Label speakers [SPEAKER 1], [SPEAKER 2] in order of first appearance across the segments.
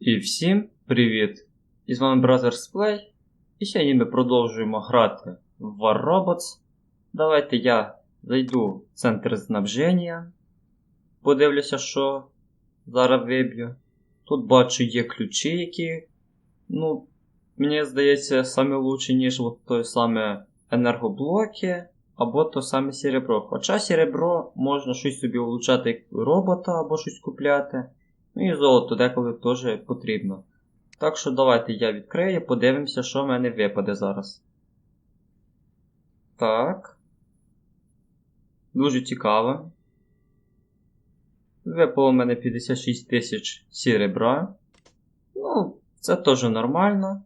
[SPEAKER 1] І всім привіт! І з вами Brothers Play. І сьогодні ми продовжуємо грати в War Robots. Давайте я зайду в центр снабження. Подивлюся, що зараз виб'ю. Тут бачу є ключі, які, ну, мені здається, самі лучші, ніж от той саме енергоблоки або то саме серебро. Хоча серебро можна щось собі влучати робота або щось купляти. Ну і золото деколи теж потрібно. Так що давайте я відкрию, подивимося, що в мене випаде зараз. Так. Дуже цікаво. Випало в мене 56 тисяч серебра. Ну, це теж нормально.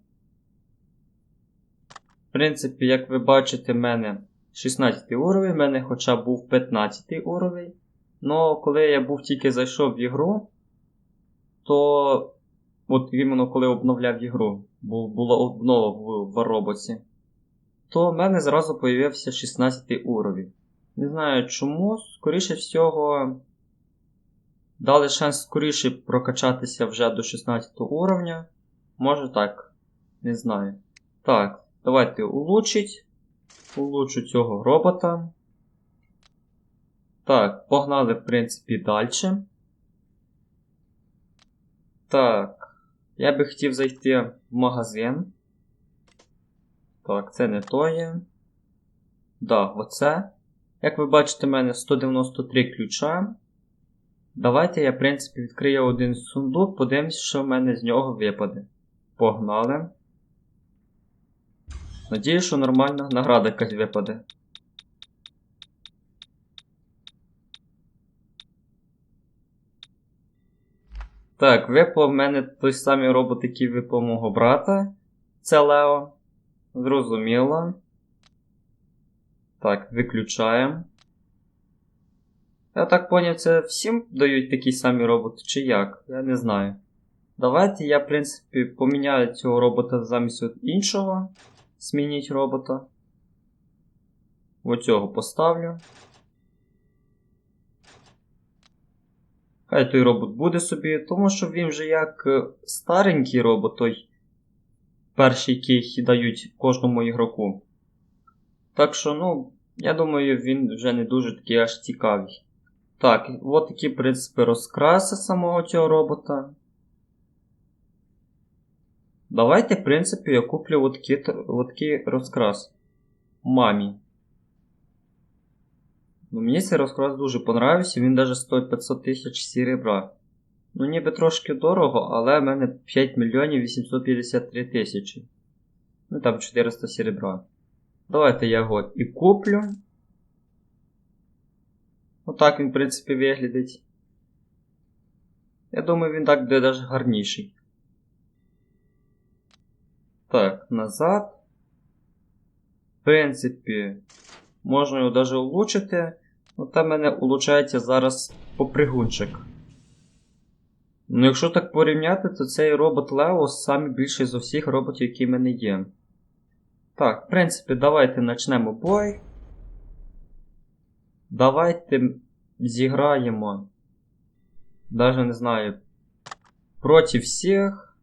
[SPEAKER 1] В принципі, як ви бачите, в мене 16 уровень, в мене хоча був 15 уровень. Но коли я був тільки зайшов в ігру, то от іменно коли обновляв ігру, бо була обнова в Вароботі, то в мене зразу появився 16 уровень. Не знаю чому, скоріше всього, дали шанс скоріше прокачатися вже до 16 уровня. Може так, не знаю. Так, давайте улучшить. Улучшу цього робота. Так, погнали, в принципі, далі. Так, я би хотів зайти в магазин. Так, це не то є. Да, оце. Як ви бачите, в мене 193 ключа. Давайте я, в принципі, відкрию один сундук, подивимось, що в мене з нього випаде. Погнали. Надію, що нормальна награда якась випаде. Так, випав в мене той самий робот, який випав мого брата. Це Лео. Зрозуміло. Так, виключаємо. Я так поняв, це всім дають такі самі роботи, чи як? Я не знаю. Давайте я, в принципі, поміняю цього робота замість іншого. Змініть робота. Оцього поставлю. Хай той робот буде собі, тому що він вже як е, старенький робот, той перший, який дають кожному ігроку. Так що, ну, я думаю, він вже не дуже такий аж цікавий. Так, от такі, в принципі, розкраси самого цього робота. Давайте, в принципі, я куплю от такий, от такий розкрас. Мамі. Ну, мені цей розкрас дуже понравився, він навіть стоїть 500 тисяч серебра. Ну, ніби трошки дорого, але в мене 5 мільйонів 853 тисячі. Ну там 400 серебра. Давайте я його і куплю. Отак він, в принципі, виглядить. Я думаю, він так буде навіть гарніший. Так, назад. В принципі, можна його навіть улучшити. Ну, там в мене улучшається зараз попригунчик. Ну, якщо так порівняти, то цей робот Лео самий більший з усіх роботів, які в мене є. Так, в принципі, давайте почнемо бой. Давайте зіграємо. Даже не знаю. Проти всіх.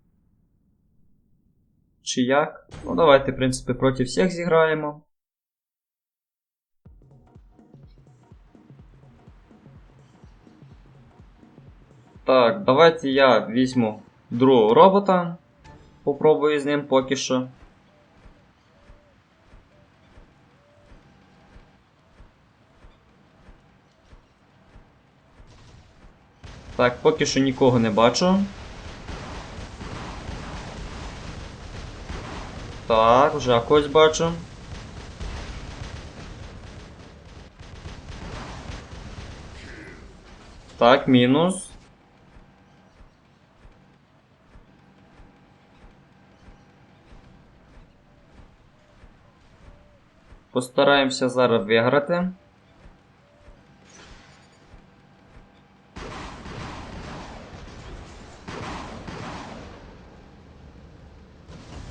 [SPEAKER 1] Чи як? Ну, давайте, в принципі, проти всіх зіграємо. Так, давайте я візьму другого робота. Попробую з ним поки що. Так, поки що нікого не бачу. Так, вже когось бачу. Так, мінус. Постараємося зараз виграти.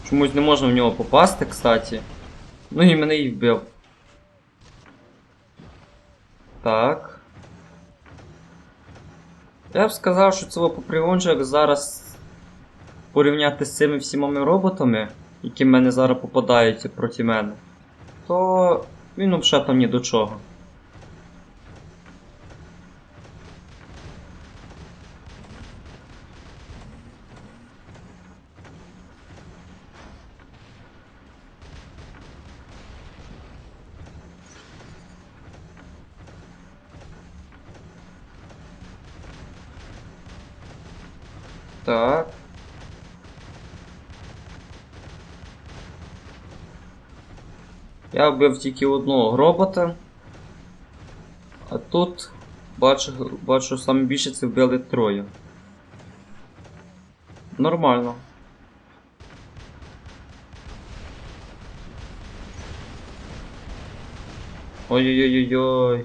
[SPEAKER 1] Чомусь не можна в нього попасти, кстати. Ну і мене і вбив. Так. Я б сказав, що цього попригончик зараз порівняти з цими всіма роботами, які в мене зараз попадаються проти мене, то він взагалі там ні до чого. Так. Я вбив тільки одного робота. А тут бачу, бачу саме більше це вбили троє. Нормально. Ой-ой-ой-ой.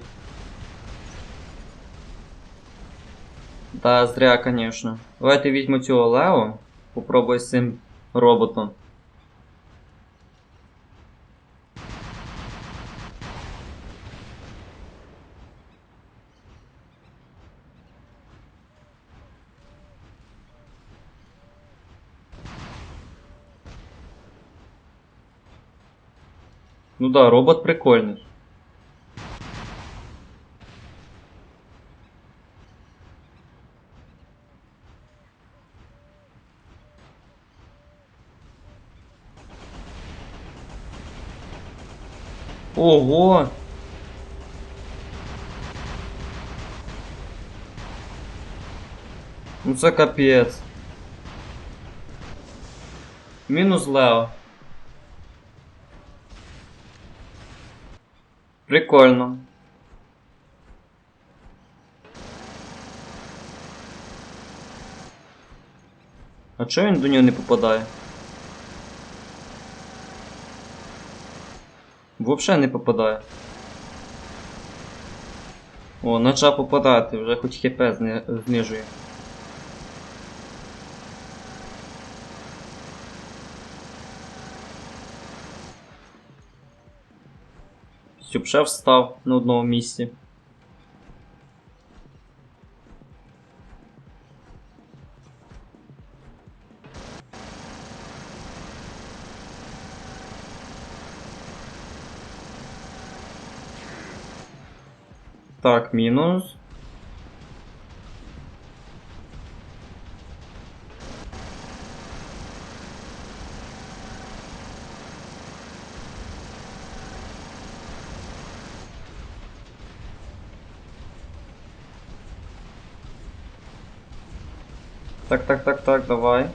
[SPEAKER 1] Да, зря, конечно. Давайте візьму цього Лео. Попробую з цим роботом. Ну да, робот прикольний. Ого! Ну це капець. Мінус Лео. Прикольно. А чого він до нього не попадає? Вообще не попадає. О, почав попадати, вже хоч хп знижує. Щоб ще встав на одному місці. Так, мінус. Так, так, так, давай.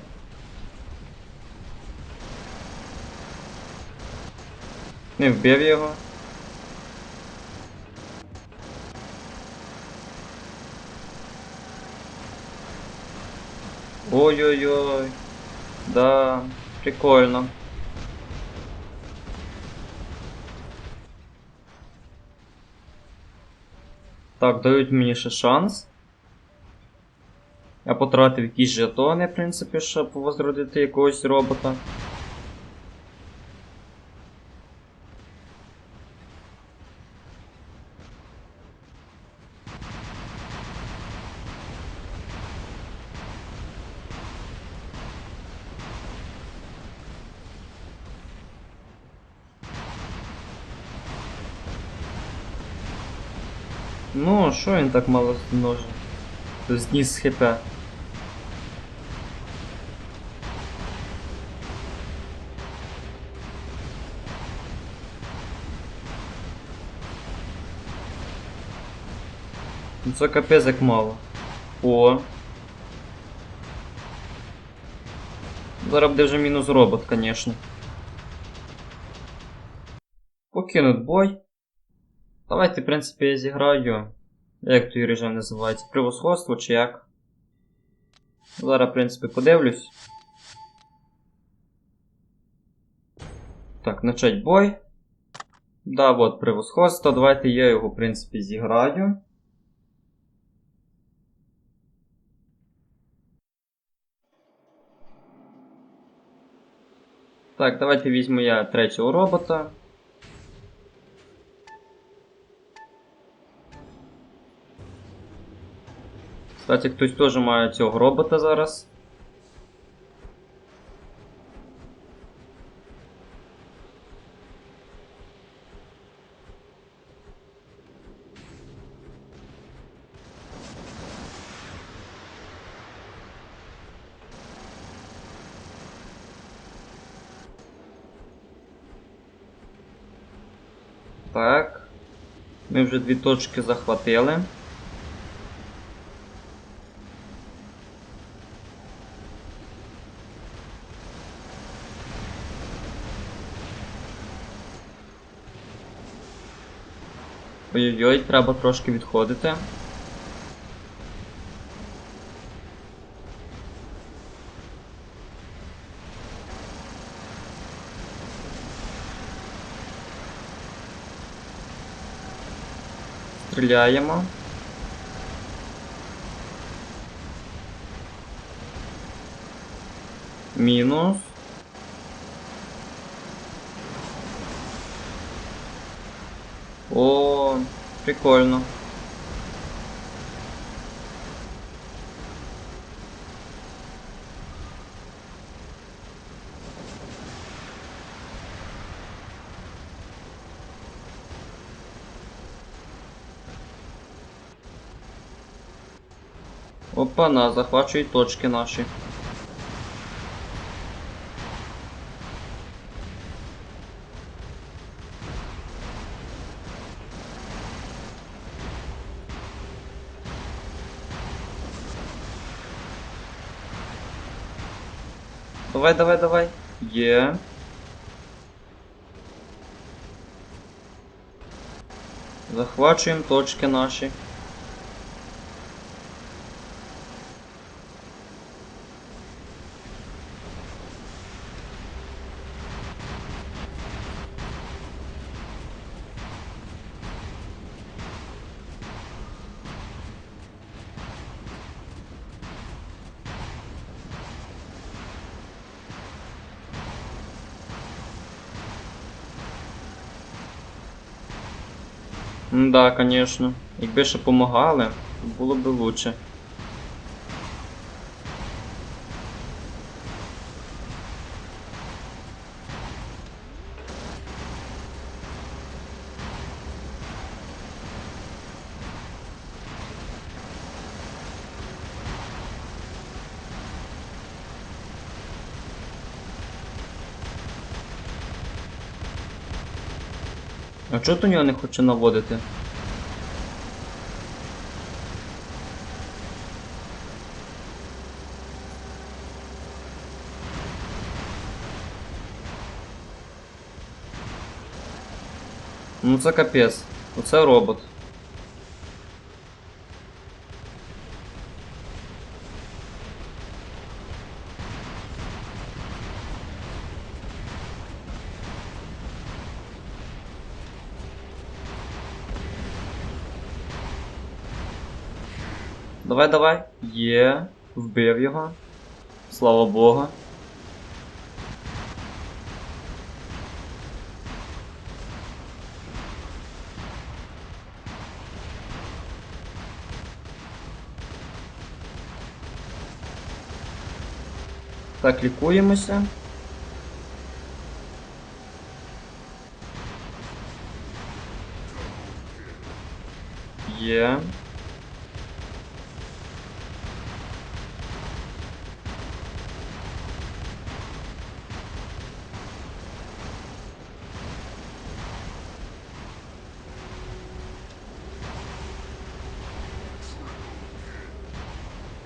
[SPEAKER 1] Не вбив його. Ой-ой-ой. Да, прикольно. Так, дають мені ще шанс. Потратив якісь жетони, в принципі, щоб возродити якогось робота. Ну, що він так мало множить? Зніс хп. Ну це капець як мало. О. Зараз буде вже мінус робот, конечно. Покинут бой. Давайте, в принципі, я зіграю. Як той режим називається? Превосходство чи як? Зараз, в принципі, подивлюсь. Так, начать бой. Да, от превосходство. Давайте я його, в принципі, зіграю. Так, давайте візьму я третього робота. Кстати, хтось теж має цього робота зараз. Так. Ми вже дві точки захватили. Ой-ой-ой, треба трошки відходити. Стріляємо. Мінус. О, прикольно. Опа-на, захвачують точки наші. Давай, давай, давай. Є. Захвачуємо точки наші. Ну Да, конечно. Якби ще помагали, було б лучше. А чого то нього не хоче наводити? Ну це капець. Оце робот. Давай, давай. Є. Вбив його. Слава Богу. Так, лікуємося. Є.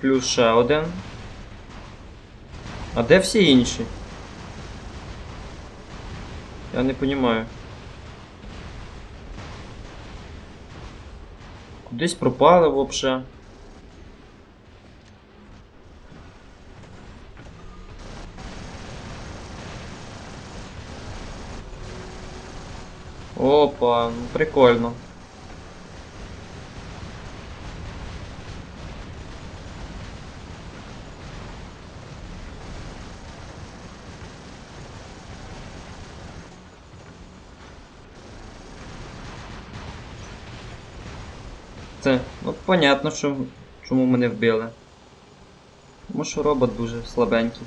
[SPEAKER 1] Плюс ще один. А де всі інші? Я не розумію. Кудись пропали вообще. Опа, ну прикольно. Це, ну понятно, що, чому мене вбили. Тому що робот дуже слабенький.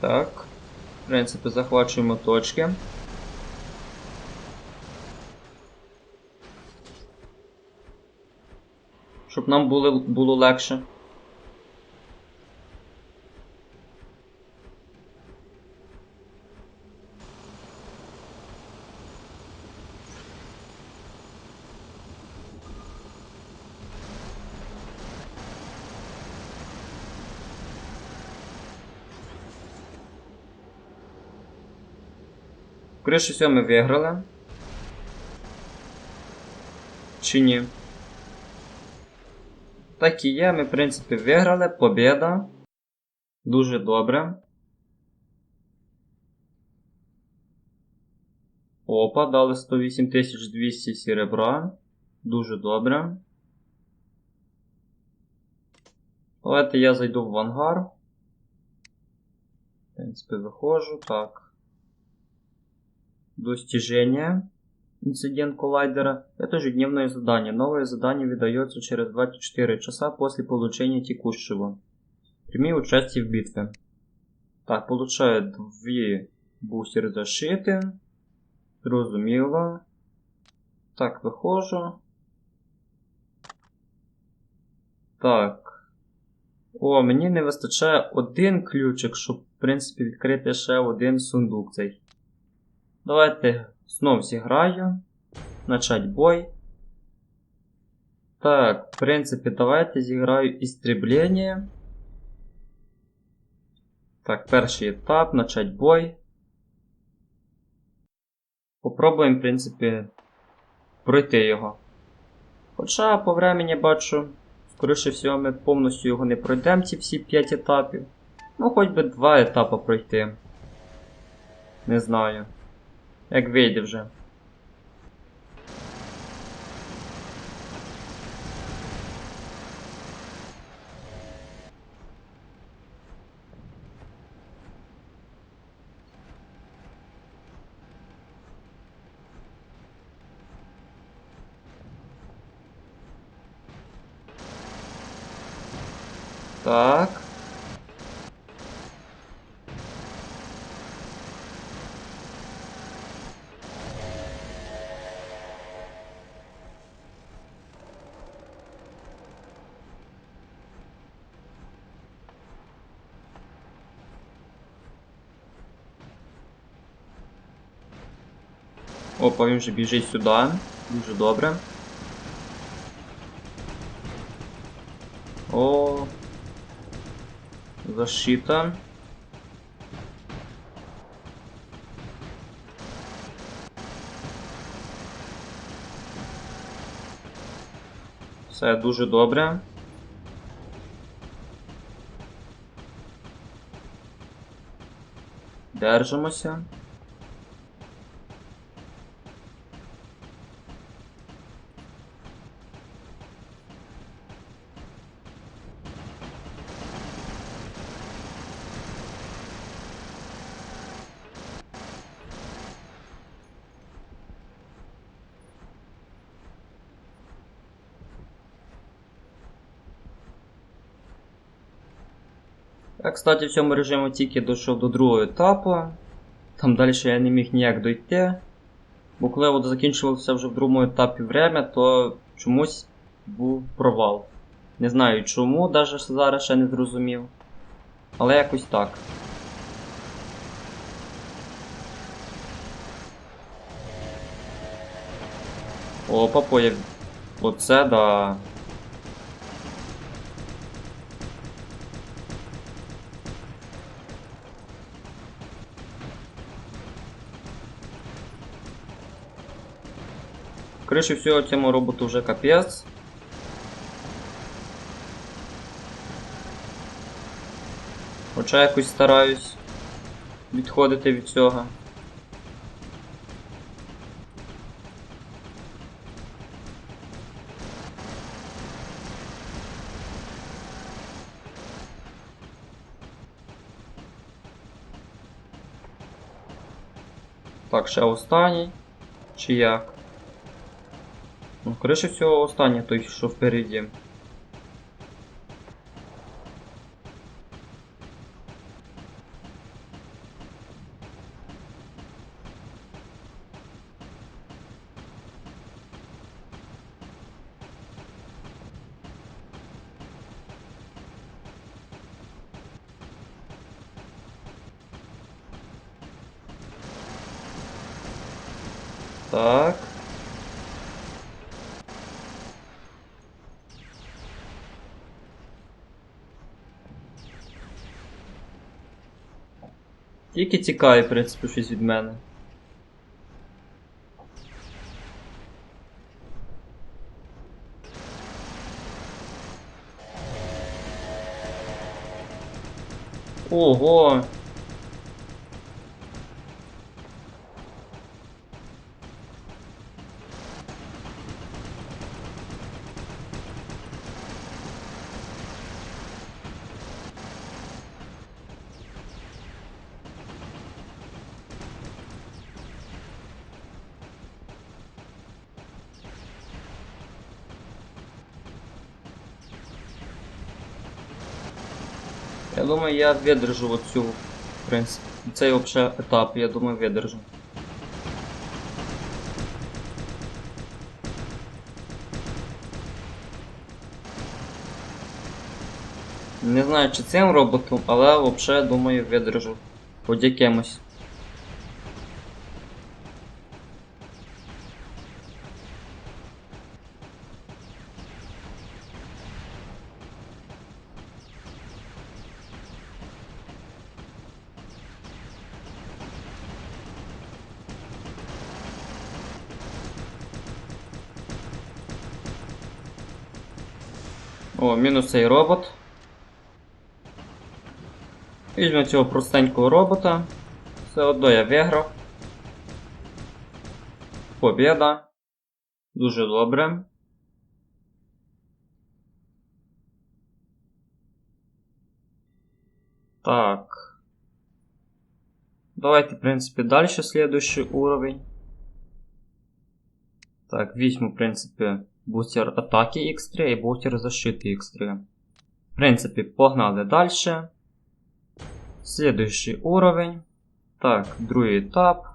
[SPEAKER 1] Так. В принципі, захвачуємо точки. Щоб нам було, було легше. Скоріше всього ми виграли. Чи ні? Так і є, ми, в принципі, виграли. Побєда. Дуже добре. Опа, дали 108 200 серебра. Дуже добре. Давайте я зайду в ангар. В принципе, выхожу. Так. Достижение. Инцидент коллайдера. Это ежедневное задание. Новое задание выдается через 24 часа после получения текущего. Прими участие в битве. Так, получаю дві бустер защити. Зрозуміло. Так, виходжу. Так. О, мені не вистачає один ключик, щоб, в принципі, відкрити ще один сундук цей. Давайте знов зіграю. Начать бой. Так, в принципі, давайте зіграю істріблення. Так, перший етап, начать бой. Попробуємо, в принципі, пройти його. Хоча по времені бачу. Скоріше всього, ми повністю його не пройдемо, ці всі 5 етапів. Ну, хоч би 2 етапи пройти. Не знаю. Як вийде вже. Так. Опа, він вже біжить сюди. Дуже добре. О, Защита. Все дуже добре. Держимося. Я, кстати, в цьому режимі тільки дійшов до другого етапу. Там далі я не міг ніяк дойти. Бо коли от закінчувався вже в другому етапі время, то чомусь був провал. Не знаю чому, навіть зараз ще не зрозумів. Але якось так. Опа, появ... Оце да. Скоріше всього, цьому роботу вже капець. Хоча якось стараюсь відходити від цього. Так, ще останній. Чи як? Ну, скоріше всього, останній той, що впереді. Так. Тільки тікає, в принципі, щось від мене. Ого! Я думаю, я видержу оцю, в принципі. Цей взагалі етап, я думаю, видержу. Не знаю, чи цим роботом, але взагалі, думаю, видержу. Будь якимось. О, цей робот. Візьмемо цього простенького робота. Все одно я виграв. Побєда. Дуже добре. Так. Давайте, в принципі, далі следующий уровень. Так, візьму, в принципі, бустер атаки X3 і бустер защити X3. В принципі, погнали далі. Следующий уровень. Так, другий етап.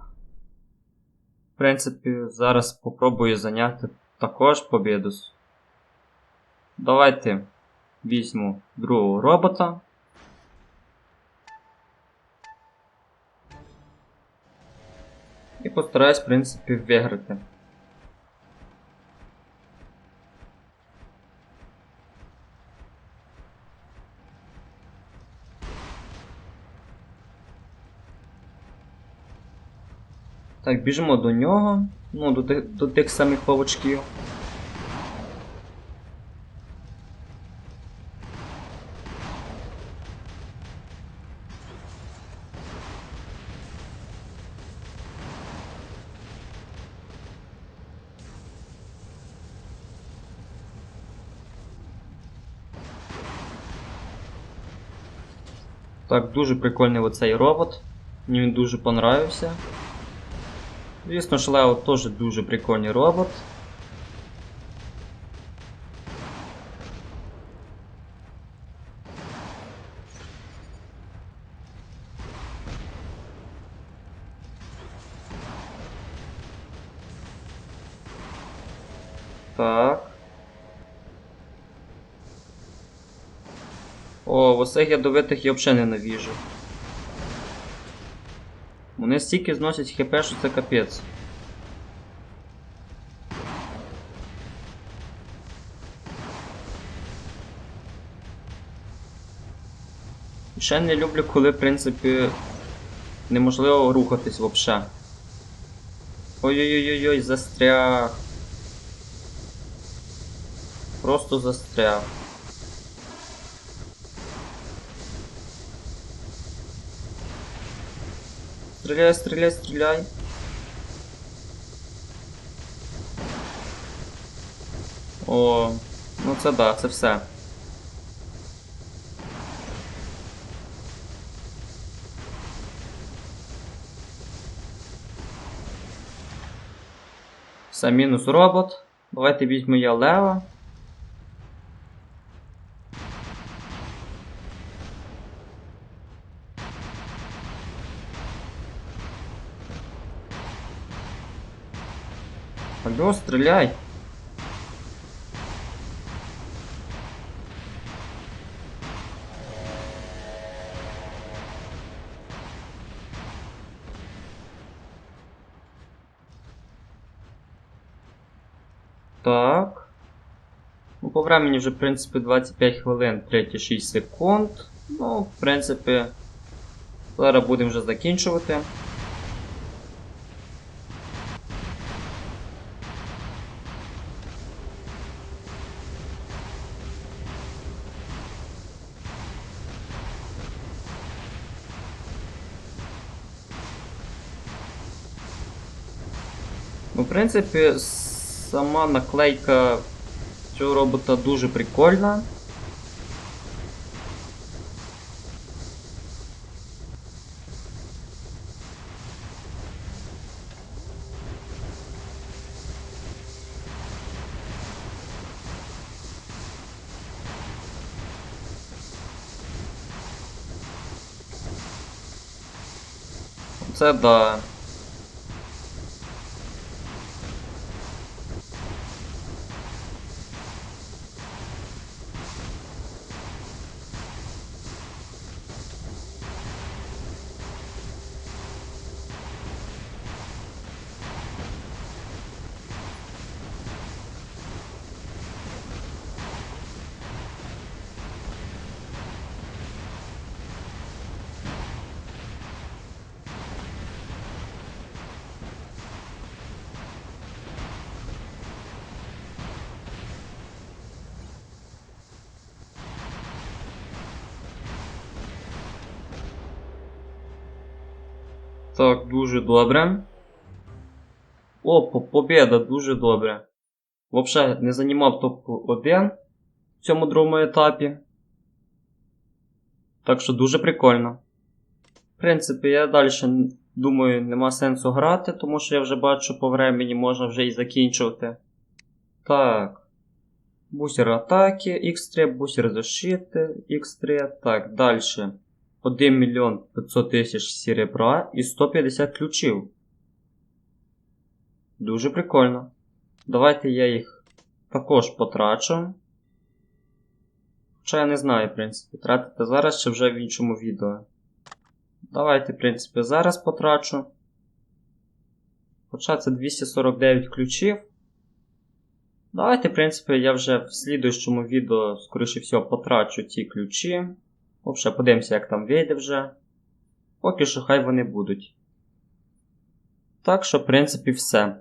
[SPEAKER 1] В принципі, зараз спробую зайняти також побіду. Давайте візьму другого робота. І постараюсь, в принципі, виграти. Так, біжимо до нього. Ну, до тих, до тих самих павучків. Так, дуже прикольний оцей робот. Мені він дуже понравився. Звісно ж, теж дуже прикольний робот. Так. О, оцих ядовитих я взагалі ненавіжу. Вони стільки зносять хп, що це капець. Ще не люблю, коли, в принципі, неможливо рухатись взагалі. Ой-ой-ой-ой, застряг. Просто застряг. Стреляй, стреляй, стреляй. О, ну це да, це все. Все, мінус робот. Давайте візьму я лева. Алло, стреляй! Так. Ну, по времени вже, в принципі, 25 хвилин, 36 секунд. Ну, в принципі, зараз будемо вже закінчувати. В принципі, сама наклейка цього робота дуже прикольна. Це да. Так, дуже добре. О, по- побєда, дуже добре. Вообще не займав топ-1 в цьому другому етапі. Так що дуже прикольно. В принципі, я далі думаю, нема сенсу грати, тому що я вже бачу по времені можна вже і закінчувати. Так. Бусер атаки X3, бусер защити X3. Так, далі. 1 мільйон 500 тисяч серебра і 150 ключів. Дуже прикольно. Давайте я їх також потрачу. Хоча я не знаю, в принципі, тратити зараз чи вже в іншому відео. Давайте, в принципі, зараз потрачу. Хоча це 249 ключів. Давайте, в принципі, я вже в слідуючому відео, скоріше всього, потрачу ті ключі. Взагалі, подивимося, як там вийде вже. Поки що хай вони будуть. Так що, в принципі, все.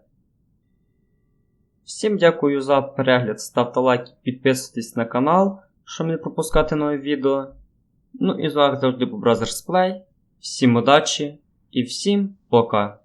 [SPEAKER 1] Всім дякую за перегляд. Ставте лайк, підписуйтесь на канал, щоб не пропускати нові відео. Ну і з вами завжди був Brothers Play. Всім удачі і всім пока!